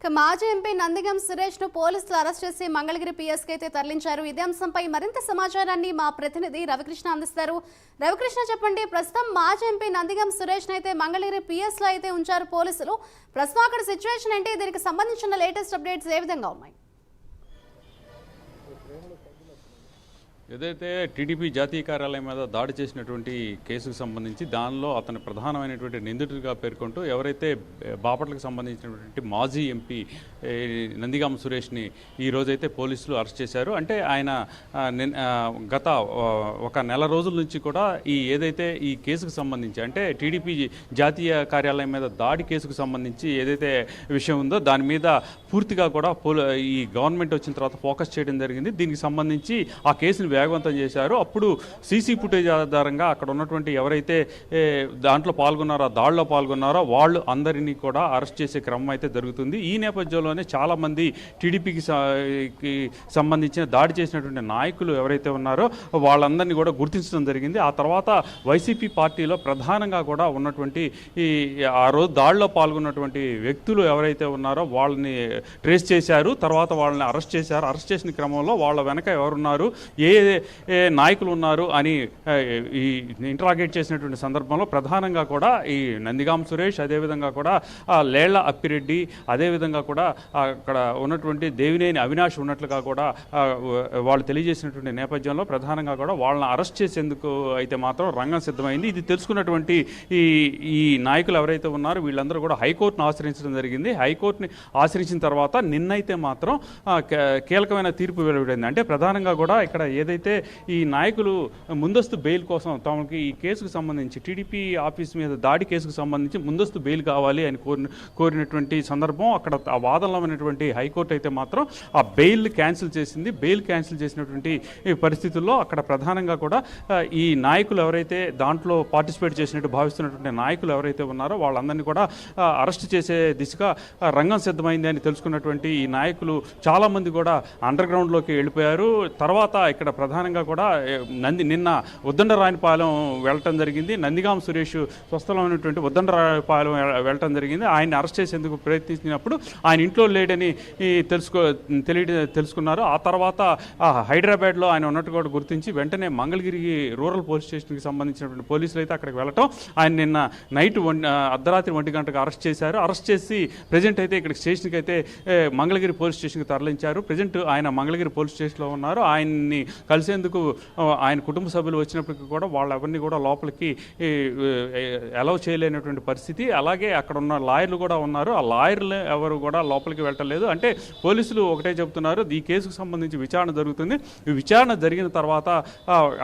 ఇక మాజీ ఎంపీ నందిగం సురేష్ను పోలీసులు అరెస్ట్ చేసి మంగళగిరి పిఎస్కి అయితే తరలించారు. ఇదే అంశంపై మరింత సమాచారాన్ని మా ప్రతినిధి రవికృష్ణ అందిస్తారు. రవికృష్ణ చెప్పండి ప్రస్తుతం మాజీ ఎంపీ నందిగం సురేష్ను అయితే మంగళగిరి పిఎస్లో అయితే ఉంచారు పోలీసులు. ప్రస్తుతం అక్కడ సిచ్యువేషన్ ఏంటి? దీనికి సంబంధించిన లేటెస్ట్ అప్డేట్స్ ఏ విధంగా ఉన్నాయి? ఏదైతే టీడీపీ జాతీయ కార్యాలయం మీద దాడి చేసినటువంటి కేసుకు సంబంధించి దానిలో అతని ప్రధానమైనటువంటి నిందితుడిగా పేర్కొంటూ ఎవరైతే బాపట్లకు సంబంధించినటువంటి మాజీ ఎంపీ నందిగామ సురేష్ని ఈ రోజైతే పోలీసులు అరెస్ట్ చేశారు. అంటే ఆయన నిన్- గత ఒక నెల రోజుల నుంచి కూడా ఈ ఏదైతే ఈ కేసుకు సంబంధించి అంటే టీడీపీ జాతీయ కార్యాలయం మీద దాడి కేసుకు సంబంధించి ఏదైతే విషయం ఉందో దాని మీద పూర్తిగా కూడా ఈ గవర్నమెంట్ వచ్చిన తర్వాత ఫోకస్ చేయడం జరిగింది. దీనికి సంబంధించి ఆ కేసుని వేగవంతం చేశారు. అప్పుడు సీసీ ఫుటేజ్ ఆధారంగా అక్కడ ఉన్నటువంటి ఎవరైతే దాంట్లో పాల్గొన్నారో దాడిలో పాల్గొన్నారో వాళ్ళు అందరినీ కూడా అరెస్ట్ చేసే క్రమం అయితే జరుగుతుంది. ఈ నేపథ్యంలోనే చాలామంది టీడీపీకి సంబంధించిన దాడి చేసినటువంటి నాయకులు ఎవరైతే ఉన్నారో వాళ్ళందరినీ కూడా గుర్తించడం జరిగింది. ఆ తర్వాత వైసీపీ పార్టీలో ప్రధానంగా కూడా ఉన్నటువంటి ఈ ఆ రోజు దాడిలో పాల్గొన్నటువంటి వ్యక్తులు ఎవరైతే ఉన్నారో వాళ్ళని ట్రేస్ చేశారు. తర్వాత వాళ్ళని అరెస్ట్ చేశారు. అరెస్ట్ చేసిన క్రమంలో వాళ్ళ వెనక ఎవరున్నారు? ఏ నాయకులు ఉన్నారు అని ఈ ఇంటరాగేట్ చేసినటువంటి సందర్భంలో ప్రధానంగా కూడా ఈ నందిగాం సురేష్ అదేవిధంగా కూడా లేళ్ళ అప్పిరెడ్డి అదేవిధంగా కూడా అక్కడ ఉన్నటువంటి దేవినేని అవినాష్ ఉన్నట్లుగా కూడా వాళ్ళు తెలియజేసినటువంటి నేపథ్యంలో ప్రధానంగా కూడా వాళ్ళని అరెస్ట్ చేసేందుకు అయితే మాత్రం రంగం సిద్ధమైంది. ఇది తెలుసుకున్నటువంటి ఈ ఈ నాయకులు ఎవరైతే ఉన్నారో వీళ్ళందరూ కూడా హైకోర్టును ఆశ్రయించడం జరిగింది. హైకోర్టుని ఆశ్రయించిన తర్వాత నిన్నైతే మాత్రం కీలకమైన తీర్పు వెలువడింది. అంటే ప్రధానంగా కూడా ఇక్కడ ఏదైతే ఈ నాయకులు ముందస్తు బెయిల్ కోసం తమకి ఈ కేసుకు సంబంధించి టీడీపీ ఆఫీస్ మీద దాడి కేసుకు సంబంధించి ముందస్తు బెయిల్ కావాలి అని కోరిన కోరినటువంటి సందర్భం అక్కడ ఆ వాదనలో ఉన్నటువంటి హైకోర్టు అయితే మాత్రం ఆ బెయిల్ క్యాన్సిల్ చేసింది. బెయిల్ క్యాన్సిల్ చేసినటువంటి పరిస్థితుల్లో అక్కడ ప్రధానంగా కూడా ఈ నాయకులు ఎవరైతే దాంట్లో పార్టిసిపేట్ చేసినట్టు భావిస్తున్నటువంటి నాయకులు ఎవరైతే ఉన్నారో వాళ్ళందరినీ కూడా అరెస్ట్ చేసే దిశగా రంగం సిద్ధమైంది అని తెలుసుకున్నటువంటి ఈ నాయకులు చాలామంది కూడా అండర్ గ్రౌండ్లోకి వెళ్ళిపోయారు. తర్వాత ఇక్కడ ప్రధానంగా కూడా నంది నిన్న ఉద్దండరాయనిపాలెం వెళ్ళటం జరిగింది. నందిగాం సురేష్ స్వస్థలమైనటువంటి ఉద్దండరాయపాలెం వెళ్ళటం జరిగింది. ఆయన్ని అరెస్ట్ చేసేందుకు ప్రయత్నించినప్పుడు ఆయన ఇంట్లో లేడని తెలుసుకో తెలియ తెలుసుకున్నారు. ఆ తర్వాత హైదరాబాద్లో ఆయన ఉన్నట్టు కూడా గుర్తించి వెంటనే మంగళగిరి రూరల్ పోలీస్ స్టేషన్కి సంబంధించినటువంటి పోలీసులు అయితే అక్కడికి వెళ్ళటం. ఆయన నిన్న నైట్ వన్ అర్ధరాత్రి ఒంటి గంటకు అరెస్ట్ చేశారు. అరెస్ట్ చేసి ప్రజెంట్ అయితే ఇక్కడ స్టేషన్కి అయితే మంగళగిరి పోలీస్ స్టేషన్కి తరలించారు. ప్రజెంట్ ఆయన మంగళగిరి పోలీస్ స్టేషన్లో ఉన్నారు. ఆయన్ని కలిసేందుకు ఆయన కుటుంబ సభ్యులు వచ్చినప్పటికీ కూడా వాళ్ళెవరిని కూడా లోపలికి అలౌ చేయలేనటువంటి పరిస్థితి. అలాగే అక్కడ ఉన్న లాయర్లు కూడా ఉన్నారు. ఆ లాయర్లు ఎవరు కూడా లోపలికి వెళ్ళలేదు అంటే పోలీసులు ఒకటే చెబుతున్నారు. ఈ కేసుకు సంబంధించి విచారణ జరుగుతుంది. ఈ విచారణ జరిగిన తర్వాత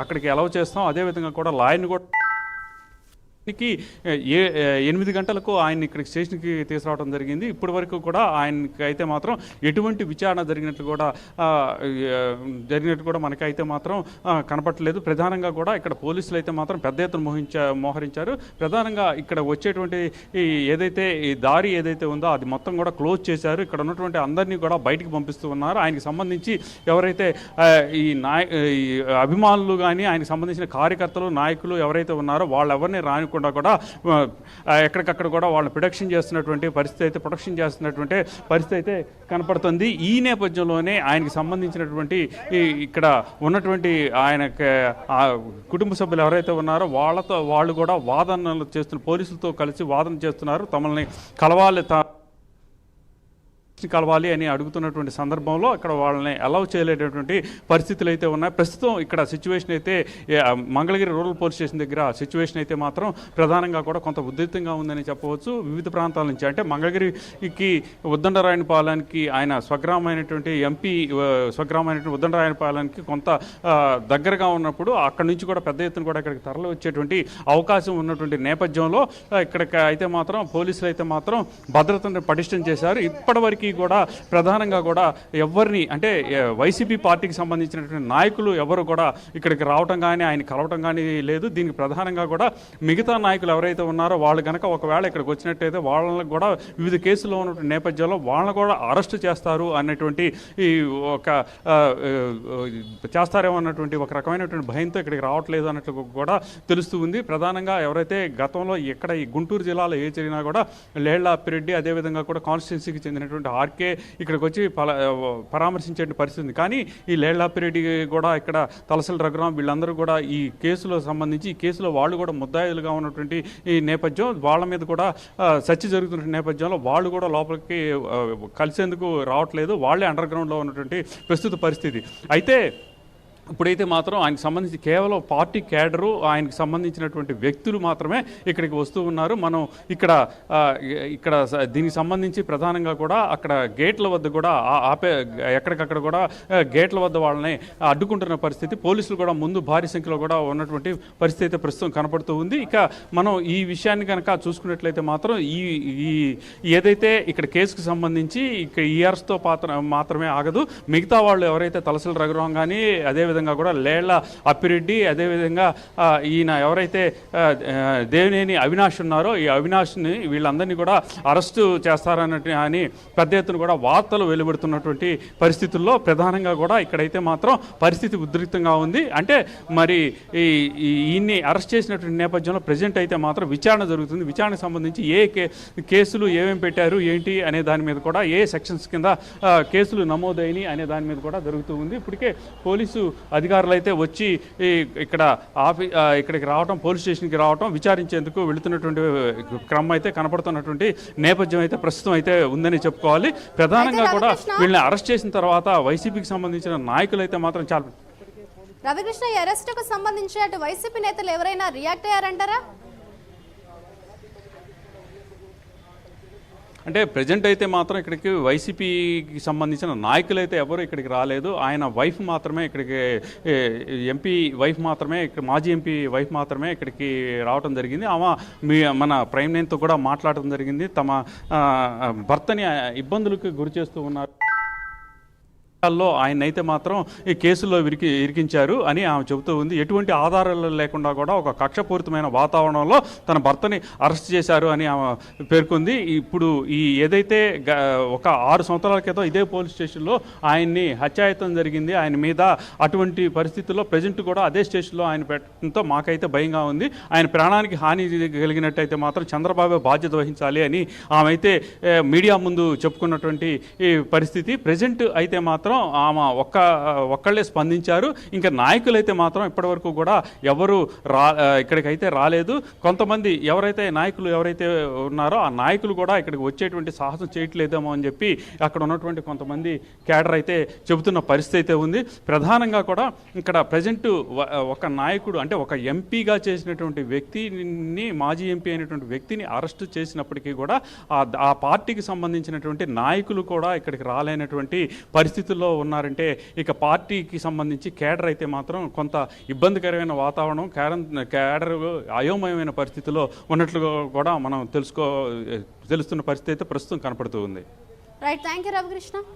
అక్కడికి అలౌ చేస్తాం. అదేవిధంగా కూడా లాయర్ని కూడా కి ఏ ఎనిమిది గంటలకు ఆయన ఇక్కడికి స్టేషన్కి తీసుకురావడం జరిగింది. ఇప్పటి వరకు కూడా ఆయనకి అయితే మాత్రం ఎటువంటి విచారణ జరిగినట్లు కూడా జరిగినట్టు కూడా మనకైతే మాత్రం కనపట్టలేదు ప్రధానంగా కూడా ఇక్కడ పోలీసులు అయితే మాత్రం పెద్ద ఎత్తున మోహించ మోహరించారు. ప్రధానంగా ఇక్కడ వచ్చేటువంటి ఈ ఏదైతే ఈ దారి ఏదైతే ఉందో అది మొత్తం కూడా క్లోజ్ చేశారు. ఇక్కడ ఉన్నటువంటి అందరినీ కూడా బయటికి పంపిస్తూ ఉన్నారు. ఆయనకి సంబంధించి ఎవరైతే ఈ నాయ ఈ అభిమానులు కానీ ఆయనకు సంబంధించిన కార్యకర్తలు నాయకులు ఎవరైతే ఉన్నారో వాళ్ళెవరిని లేకుండా కూడా ఎక్కడికక్కడ కూడా వాళ్ళని ప్రొడక్షన్ చేస్తున్నటువంటి పరిస్థితి అయితే ప్రొడక్షన్ చేస్తున్నటువంటి పరిస్థితి అయితే కనపడుతుంది. ఈ నేపథ్యంలోనే ఆయనకి సంబంధించినటువంటి ఈ ఇక్కడ ఉన్నటువంటి ఆయన కుటుంబ సభ్యులు ఎవరైతే ఉన్నారో వాళ్ళతో వాళ్ళు కూడా వాదనలు చేస్తున్న పోలీసులతో కలిసి వాదన చేస్తున్నారు. తమల్ని కలవాలి కలవాలి అని అడుగుతున్నటువంటి సందర్భంలో అక్కడ వాళ్ళని అలౌ చేయలేటటువంటి పరిస్థితులు అయితే ఉన్నాయి. ప్రస్తుతం ఇక్కడ సిచ్యువేషన్ అయితే మంగళగిరి రూరల్ పోలీస్ స్టేషన్ దగ్గర సిచ్యువేషన్ అయితే మాత్రం ప్రధానంగా కూడా కొంత ఉద్రిక్తంగా ఉందని చెప్పవచ్చు. వివిధ ప్రాంతాల నుంచి అంటే మంగళగిరికి ఉద్దండరాయనపాలెనికి ఆయన స్వగ్రామైనటువంటి ఎంపీ స్వగ్రామైనటువంటి ఉద్దండరాయనపాలెనికి కొంత దగ్గరగా ఉన్నప్పుడు అక్కడి నుంచి కూడా పెద్ద ఎత్తున కూడా ఇక్కడికి తరలి వచ్చేటువంటి అవకాశం ఉన్నటువంటి నేపథ్యంలో ఇక్కడికి అయితే మాత్రం పోలీసులు అయితే మాత్రం భద్రతను పటిష్టం చేశారు. ఇప్పటివరకు కూడా ప్రధానంగా కూడా ఎవరిని అంటే వైసీపీ పార్టీకి సంబంధించినటువంటి నాయకులు ఎవరు కూడా ఇక్కడికి రావటం కానీ ఆయన కలవటం కానీ లేదు. దీనికి ప్రధానంగా కూడా మిగతా నాయకులు ఎవరైతే ఉన్నారో వాళ్ళు కనుక ఒకవేళ ఇక్కడికి వచ్చినట్టయితే వాళ్ళని కూడా వివిధ కేసుల్లో ఉన్నటువంటి నేపథ్యంలో వాళ్ళని కూడా అరెస్ట్ చేస్తారు అన్నటువంటి ఈ ఒక చేస్తారేమో అన్నటువంటి ఒక రకమైనటువంటి భయంతో ఇక్కడికి రావట్లేదు అన్నట్లు కూడా తెలుస్తూ ఉంది. ప్రధానంగా ఎవరైతే గతంలో ఎక్కడ ఈ గుంటూరు జిల్లాలో ఏ జరిగినా కూడా లేళ్ళ అప్పిరెడ్డి అదేవిధంగా కూడా కాన్స్టిట్యున్సీకి చెందినటువంటి ఆర్కే ఇక్కడికి వచ్చి పల పరామర్శించే పరిస్థితి ఉంది. కానీ ఈ లేళ్ళాపిరెడ్డి కూడా ఇక్కడ తలసల రఘురాం వీళ్ళందరూ కూడా ఈ కేసులో సంబంధించి ఈ కేసులో వాళ్ళు కూడా ముద్దాయిలుగా ఉన్నటువంటి ఈ నేపథ్యం వాళ్ళ మీద కూడా చర్చ జరుగుతున్న నేపథ్యంలో వాళ్ళు కూడా లోపలికి కలిసేందుకు రావట్లేదు. వాళ్ళే అండర్ గ్రౌండ్లో ఉన్నటువంటి ప్రస్తుత పరిస్థితి. అయితే ఇప్పుడైతే మాత్రం ఆయనకు సంబంధించి కేవలం పార్టీ క్యాడరు ఆయనకు సంబంధించినటువంటి వ్యక్తులు మాత్రమే ఇక్కడికి వస్తూ ఉన్నారు. మనం ఇక్కడ ఇక్కడ దీనికి సంబంధించి ప్రధానంగా కూడా అక్కడ గేట్ల వద్ద కూడా ఆపే ఎక్కడికక్కడ కూడా గేట్ల వద్ద వాళ్ళని అడ్డుకుంటున్న పరిస్థితి పోలీసులు కూడా ముందు భారీ సంఖ్యలో కూడా ఉన్నటువంటి పరిస్థితి అయితే ప్రస్తుతం కనపడుతూ ఉంది. ఇక మనం ఈ విషయాన్ని కనుక చూసుకున్నట్లయితే మాత్రం ఈ ఈ ఏదైతే ఇక్కడ కేసుకు సంబంధించి ఇక్కడ ఈఆర్స్తో పాత్ర మాత్రమే ఆగదు. మిగతా వాళ్ళు ఎవరైతే తలసలు రఘురాం కానీ అదేవిధంగా కూడా లేళ్ళ అప్పిరెడ్డి అదేవిధంగా ఈయన ఎవరైతే దేవినేని అవినాష్ ఉన్నారో ఈ అవినాష్ని వీళ్ళందరినీ కూడా అరెస్టు చేస్తారన్నట్టు అని పెద్ద ఎత్తున కూడా వార్తలు వెలువడుతున్నటువంటి పరిస్థితుల్లో ప్రధానంగా కూడా ఇక్కడైతే మాత్రం పరిస్థితి ఉద్రిక్తంగా ఉంది. అంటే మరి ఈ ఈయన్ని అరెస్ట్ చేసినటువంటి నేపథ్యంలో ప్రజెంట్ అయితే మాత్రం విచారణ జరుగుతుంది. విచారణకు సంబంధించి ఏ కే కేసులు ఏమేమి పెట్టారు ఏంటి అనే దాని మీద కూడా ఏ సెక్షన్స్ కింద కేసులు నమోదైనవి అనే దాని మీద కూడా జరుగుతూ ఉంది. ఇప్పటికే పోలీసు అధికారులు అయితే వచ్చి ఇక్కడ ఆఫీ ఇక్కడికి రావటం పోలీస్ స్టేషన్కి రావటం విచారించేందుకు వెళుతున్నటువంటి క్రమం అయితే కనపడుతున్నటువంటి నేపథ్యం అయితే ప్రస్తుతం అయితే ఉందని చెప్పుకోవాలి. ప్రధానంగా కూడా వీళ్ళని అరెస్ట్ చేసిన తర్వాత వైసీపీకి సంబంధించిన నాయకులు అయితే మాత్రం చాలా రవికృష్ణ ఈ అరెస్టుకు సంబంధించి అటు వైసీపీ నేతలు ఎవరైనా రియాక్ట్ అయ్యారంటారా? అంటే ప్రజెంట్ అయితే మాత్రం ఇక్కడికి వైసీపీకి సంబంధించిన నాయకులు అయితే ఎవరు ఇక్కడికి రాలేదు. ఆయన వైఫ్ మాత్రమే ఇక్కడికి ఎంపీ వైఫ్ మాత్రమే ఇక్కడ మాజీ ఎంపీ వైఫ్ మాత్రమే ఇక్కడికి రావడం జరిగింది. ఆమె మీ మన ప్రైమ్ నైన్తో కూడా మాట్లాడటం జరిగింది. తమ భర్తని ఇబ్బందులకు గురి చేస్తూ ఉన్నారు. లో ఆయన అయితే మాత్రం ఈ కేసులో విరికి ఇరికించారు అని ఆమె చెబుతూ ఉంది. ఎటువంటి ఆధారాలు లేకుండా కూడా ఒక కక్షపూరితమైన వాతావరణంలో తన భర్తని అరెస్ట్ చేశారు అని ఆమె పేర్కొంది. ఇప్పుడు ఈ ఏదైతే ఒక ఆరు సంవత్సరాల క్రితం ఇదే పోలీస్ స్టేషన్లో ఆయన్ని హత్యాయత్నం జరిగింది. ఆయన మీద అటువంటి పరిస్థితుల్లో ప్రజెంట్ కూడా అదే స్టేషన్లో ఆయన పెట్టడంతో మాకైతే భయంగా ఉంది. ఆయన ప్రాణానికి హాని కలిగినట్టయితే మాత్రం చంద్రబాబు బాధ్యత వహించాలి అని ఆమె అయితే మీడియా ముందు చెప్పుకున్నటువంటి ఈ పరిస్థితి. ప్రజెంట్ అయితే మాత్రం మాత్రం ఆమె ఒక్క ఒక్కళ్ళే స్పందించారు. ఇంకా నాయకులైతే మాత్రం ఇప్పటివరకు కూడా ఎవరు రా ఇక్కడికైతే రాలేదు. కొంతమంది ఎవరైతే నాయకులు ఎవరైతే ఉన్నారో ఆ నాయకులు కూడా ఇక్కడికి వచ్చేటువంటి సాహసం చేయట్లేదేమో అని చెప్పి అక్కడ ఉన్నటువంటి కొంతమంది క్యాడర్ అయితే చెబుతున్న పరిస్థితి అయితే ఉంది. ప్రధానంగా కూడా ఇక్కడ ప్రజెంట్ ఒక నాయకుడు అంటే ఒక ఎంపీగా చేసినటువంటి వ్యక్తిని మాజీ ఎంపీ అయినటువంటి వ్యక్తిని అరెస్ట్ చేసినప్పటికీ కూడా ఆ పార్టీకి సంబంధించినటువంటి నాయకులు కూడా ఇక్కడికి రాలేనటువంటి పరిస్థితులు పరిస్థితుల్లో ఉన్నారంటే ఇక పార్టీకి సంబంధించి కేడర్ అయితే మాత్రం కొంత ఇబ్బందికరమైన వాతావరణం కేడర్ కేడర్ అయోమయమైన పరిస్థితిలో ఉన్నట్లుగా కూడా మనం తెలుసుకో తెలుస్తున్న పరిస్థితి అయితే ప్రస్తుతం కనపడుతూ ఉంది. Right thank you Ravikrishna